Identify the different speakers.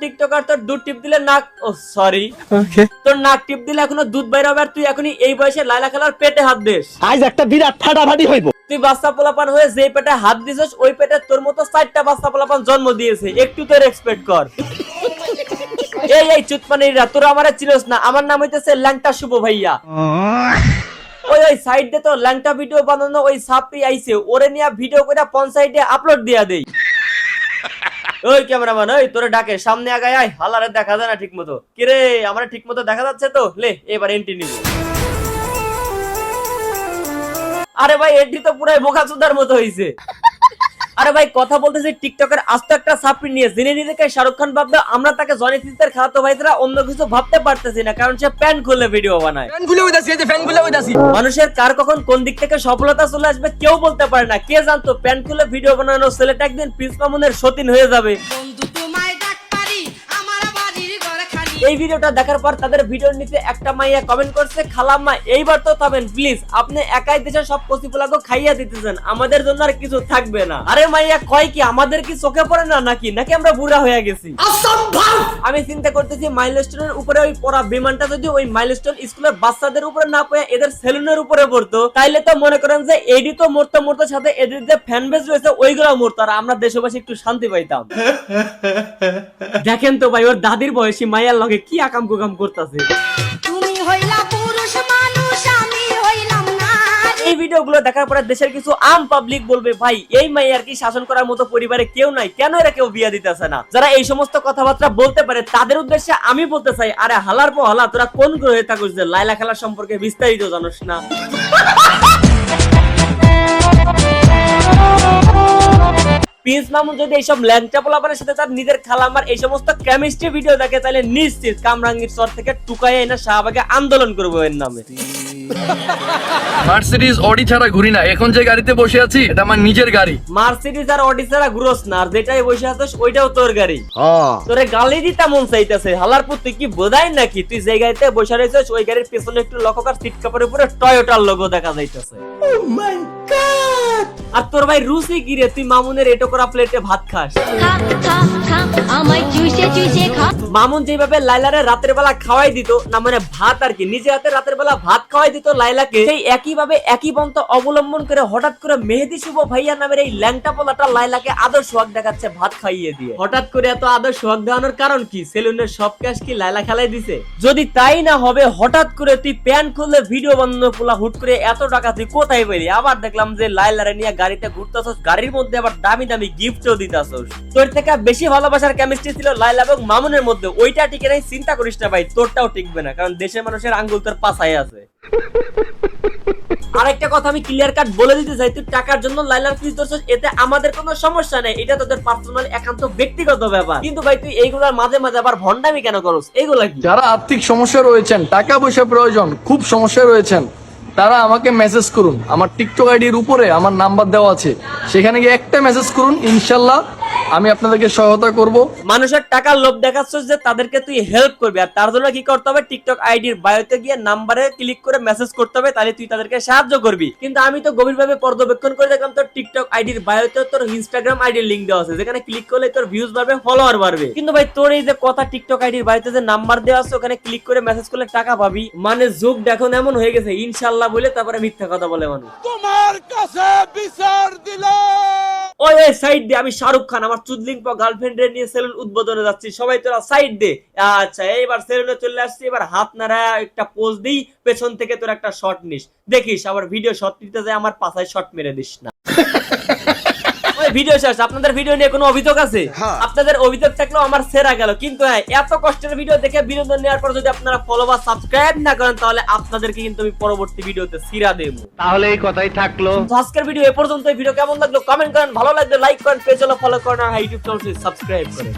Speaker 1: TikToker তোর দুধ টিপ দিলে নাক ও সরি তোর নাক টিপ দিলে এখনও দুধ বাইরে হবে আর তুই এখনই এই বয়সে লাইলা খেলার পেটে হাত দিস।
Speaker 2: আজ একটা বিরাট ফাটাফাটি হইব।
Speaker 1: তুই বাচ্চা পোলাপান হয়ে যে পেটে হাত দিছিস ওই পেটে তোর মতো চারটা বাচ্চা পোলাপান জন্ম দিয়েছে। একটু তোর এক্সপেক্ট কর। এই এই চুতমানিরা তোরা আমার চিনস না আমার নাম হইতেছে ল্যাংটা শুভ ভাইয়া। ওই ওই সাইড দিয়ে তো ল্যাংটা ভিডিও বানানো ওই সাপি আইছে ওরে নিয়ে ভিডিও করে পঞ্চায়েতে আপলোড দিয়া দেই। ওই ক্যামেরাম্যান, ওই তোরে ডাকে, সামনে আগায় আয়, হালারে দেখা যায় না ঠিক মতো কিরে, আমার ঠিক মতো দেখা যাচ্ছে তো? লে, এবার এন্ট্রি নিব। আরে ভাই এন্ট্রি তো পুরাই বোকা চুদার মতো হইছে। আরে ভাই কথা বলতেছি টিকটকের আস্ত একটা সাপ্রি নিয়ে। জেনে নিজেকে শাহরুখ খান ভাববে আমরা তাকে জনি সিস্টার খাওয়াতো ভাইরা অন্য কিছু ভাবতে পারতেছি না কারণ সে প্যান খুলে ভিডিও বানায়।
Speaker 3: প্যান খুলে উদাসি এই যে প্যান খুলে উদাসি
Speaker 1: মানুষের কার কখন কোন দিক থেকে সফলতা চলে আসবে কেউ বলতে পারে না। কে জানতো প্যান খুলে ভিডিও বানানো ছেলেটা একদিন প্রিন্স মামুনের সতীন হয়ে যাবে। এই ভিডিওটা দেখার পর তাদের ভিডিওর নিচে একটা মাইয়া কমেন্ট করছে খালাম্মা এইবার তো তবেন প্লিজ আপনি একাই দেশের সব কচিপুলাকে খাইয়া দিতেছেন আমাদের জন্য আর কিছু থাকবে না। আরে মাইয়া কয় কি আমাদের কি চোখে পড়ে না নাকি? নাকি আমরা বুড়া হয়ে গেছি? আমি চিন্তা করতেছি মাইলস্টোনের উপরে ওই পড়া বিমানটা যদি ওই মাইলস্টোন স্কুলের বাচ্চাদের উপরে না পড়ে এদের সেলুনের উপরে পড়তো তাইলে তো মনে করেন যে এডি তো মরতে মরতে সাথে এদের যে ফ্যান বেস রয়েছে ওইগুলো মরতো আর আমরা দেশবাসী একটু শান্তি পাইতাম। দেখেন তো ভাই ওর দাদির বয়সী মাইয়ার লগে কি আকাম কুকাম করতেছে?
Speaker 4: তুমি হইলা পুরুষ মানুষ আমি হইলাম
Speaker 1: এই ভিডিওগুলো দেখার পরে দেশের কিছু আম পাবলিক বলবে ভাই এই মাইয়ার কি শাসন করার মতো পরিবারে কেউ নাই। কেন এরা কেউ বিয়া দিতেছে না? যারা এই সমস্ত কথাবার্তা বলতে পারে তাদের উদ্দেশ্যে আমি বলতে চাই আরে হালার পর হালা তোরা কোন গ্রহে থাকিস যে লাইলা খেলা সম্পর্কে বিস্তারিত জানোস না? প্রিন্স মামুন যদি এইসব ল্যাংচা পোলাপানের সাথে তার নিজের খালামার এই সমস্ত কেমিস্ট্রি ভিডিও দেখে তাহলে নিশ্চিত কামরাঙ্গীর চর থেকে এনে শাহবাগে আন্দোলন করব এর নামে।
Speaker 3: মার্সিডিজ অডি ছাড়া ঘুরি না। এখন যে গাড়িতে বসে আছি এটা আমার নিজের গাড়ি।
Speaker 1: মার্সিডিজ আর অডি ছাড়া ঘুরোস না আর যেটাই বসে আছিস ওইটাও তোর গাড়ি। তোরে গালি দিতে মন চাইতেছে। হালারপুর তুই কি বোধাই নাকি? তুই যে গাড়িতে বসে রয়েছিস ওই গাড়ির পেছনে একটু লক্ষ্য কর সিট কাপড়ের উপরে টয়োটার লোগো দেখা যাইতেছে। আর তোর ভাই রুচি কি রে? তুই মামুনের এটো করা প্লেটে ভাত খাস। মামুন যেভাবে লাইলারে রাতের বেলা খাওয়াই দিত না মানে ভাত আর কি নিজে হাতে রাতের বেলা ভাত খাওয়াই দিত লাইলাকে সেই একই ভাবে একই পন্থ অবলম্বন করে হঠাৎ করে মেহেদি শুভ ভাইয়া নামের এই ল্যাংটা পোলাটা লাইলাকে আদর সোহাগ দেখাচ্ছে ভাত খাইয়ে দিয়ে। হঠাৎ করে এত আদর সোহাগ দেওয়ানোর কারণ কি? সেলুনের সব ক্যাশ কি লাইলা খেলাই দিছে? যদি তাই না হবে হঠাৎ করে তুই প্যান্ট খুললে ভিডিও বানানো পোলা হুট করে এত টাকা তুই কোথায় পেলি? আবার দেখলাম যে লাইলারে নিয়ে গাড়িতে ঘুরতেছস, গাড়ির মধ্যে আবার দামি দামি গিফটও দিতেছস। তোর থেকে বেশি ভালোবাসার কেমিস্ট্রি ছিল লাইলা এবং মামুনের মধ্যে। ওইটা টিকে নাই, চিন্তা করিস না ভাই, তোরটাও টিকবে না, কারণ দেশের মানুষের আঙ্গুল তোর পাশায় আছে। আরেকটা কথা আমি ক্লিয়ার কাট বলে দিতে চাই, তুই টাকার জন্য লাইলার ফিস ধরছিস, এতে আমাদের কোনো সমস্যা নেই, এটা তোদের পার্সোনাল একান্ত, ব্যক্তিগত ব্যাপার। কিন্তু ভাই, তুই এইগুলার মাঝে মাঝে আবার ভন্ডামি কেন করস? এইগুলা কি?
Speaker 3: যারা আর্থিক সমস্যা রয়েছেন, টাকা পয়সা প্রয়োজন, খুব সমস্যা রয়েছেন তারা আমাকে মেসেজ করুন। আমার টিকটক আইডির উপরে আমার নাম্বার দেওয়া আছে। সেখানে গিয়ে একটা মেসেজ করুন, ইনশাল্লাহ আমি আপনাদেরকে সহায়তা করব।
Speaker 1: মানুষের টাকার লোভ দেখাচ্ছিস যে তাদেরকে তুই হেল্প করবি। আর তার জন্য কি করতে হবে? টিকটক আইডির বায়োতে গিয়ে নাম্বারে ক্লিক করে মেসেজ করতে হবে তাহলে তুই তাদেরকে সাহায্য করবি। কিন্তু আমি তো গভীরভাবে পর্যবেক্ষণ করে দেখলাম তোর টিকটক আইডির বায়োতে তোর ইনস্টাগ্রাম আইডির লিংক দেওয়া আছে যেখানে ক্লিক করলে তোর ভিউজ বাড়বে ফলোয়ার বাড়বে। কিন্তু ভাই তোর এই যে কথা টিকটক আইডির বায়োতে যে নাম্বার দেওয়া আছে ওখানে ক্লিক করে মেসেজ করলে টাকা পাবি। মানে যুগ দেখুন এমন হয়ে গেছে ইনশাল্লাহ বলে তারপরে মিথ্যা কথা বলে মানুষ। ওই ওই সাইড দে আমি শাহরুখ খান, আমার চুদলিং পা গার্লফ্রেন্ড নিয়ে সেলুন উদ্বোধনে যাচ্ছি। সবাই তোরা সাইড দে। আচ্ছা এইবার সেলুনে চলে আসছি। এবার হাত নাড়া একটা পোজ দিই, পেছন থেকে তোর একটা শট নিস। দেখিস, আবার ভিডিও শট নিতে যায় আমার পাশায় শট মেরে দিস না। ভিডিও শেষ আপনাদের ভিডিও নিয়ে কোনো অভিযোগ আছে? আপনাদের অভিযোগ থাকলেও আমার সেরা গেল। কিন্তু হ্যাঁ এত কষ্টের ভিডিও দেখে বিনোদন নেওয়ার পর যদি আপনারা ফলো বা সাবস্ক্রাইব না করেন তাহলে আপনাদেরকে কিন্তু আমি পরবর্তী ভিডিওতে সিরা দেবো।
Speaker 2: তাহলে এই কথাই থাকল।
Speaker 1: আজকের ভিডিও এ পর্যন্ত ভিডিও কেমন লাগল? কমেন্ট করেন। ভালো লাগলে লাইক করেন পেজ হলো ফলো করেন আর ইউটিউব চ্যানেল সাবস্ক্রাইব করেন।